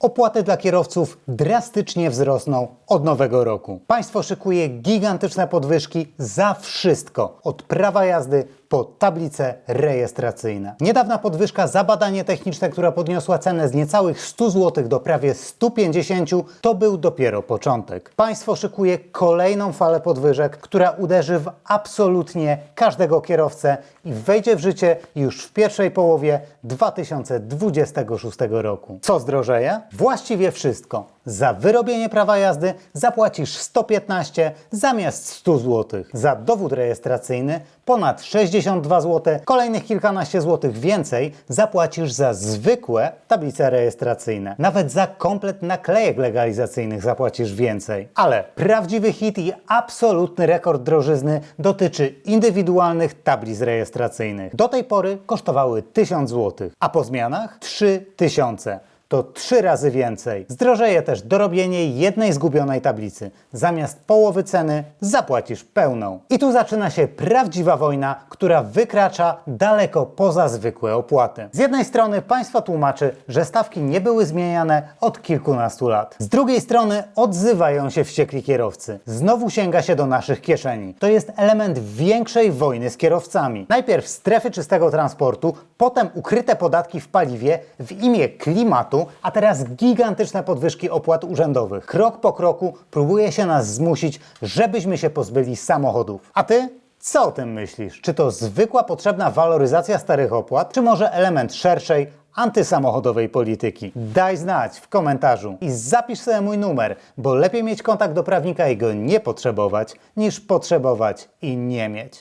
Opłaty dla kierowców drastycznie wzrosną od nowego roku. Państwo szykuje gigantyczne podwyżki za wszystko, od prawa jazdy po tablice rejestracyjne. Niedawna podwyżka za badanie techniczne, która podniosła cenę z niecałych 100 zł do prawie 150, to był dopiero początek. Państwo szykuje kolejną falę podwyżek, która uderzy w absolutnie każdego kierowcę i wejdzie w życie już w pierwszej połowie 2026 roku. Co zdrożeje? Właściwie wszystko. Za wyrobienie prawa jazdy zapłacisz 115 zamiast 100 zł. Za dowód rejestracyjny ponad 62 zł. Kolejnych kilkanaście złotych więcej zapłacisz za zwykłe tablice rejestracyjne. Nawet za komplet naklejek legalizacyjnych zapłacisz więcej. Ale prawdziwy hit i absolutny rekord drożyzny dotyczy indywidualnych tablic rejestracyjnych. Do tej pory kosztowały 1000 zł, a po zmianach 3000 to trzy razy więcej. Zdrożeje też dorobienie jednej zgubionej tablicy. Zamiast połowy ceny zapłacisz pełną. I tu zaczyna się prawdziwa wojna, która wykracza daleko poza zwykłe opłaty. Z jednej strony państwo tłumaczy, że stawki nie były zmieniane od kilkunastu lat. Z drugiej strony odzywają się wściekli kierowcy. Znowu sięga się do naszych kieszeni. To jest element większej wojny z kierowcami. Najpierw strefy czystego transportu, potem ukryte podatki w paliwie w imię klimatu, a teraz gigantyczne podwyżki opłat urzędowych. Krok po kroku próbuje się nas zmusić, żebyśmy się pozbyli samochodów. A ty? Co o tym myślisz? Czy to zwykła potrzebna waloryzacja starych opłat, czy może element szerszej, antysamochodowej polityki? Daj znać w komentarzu i zapisz sobie mój numer, bo lepiej mieć kontakt do prawnika i go nie potrzebować, niż potrzebować i nie mieć.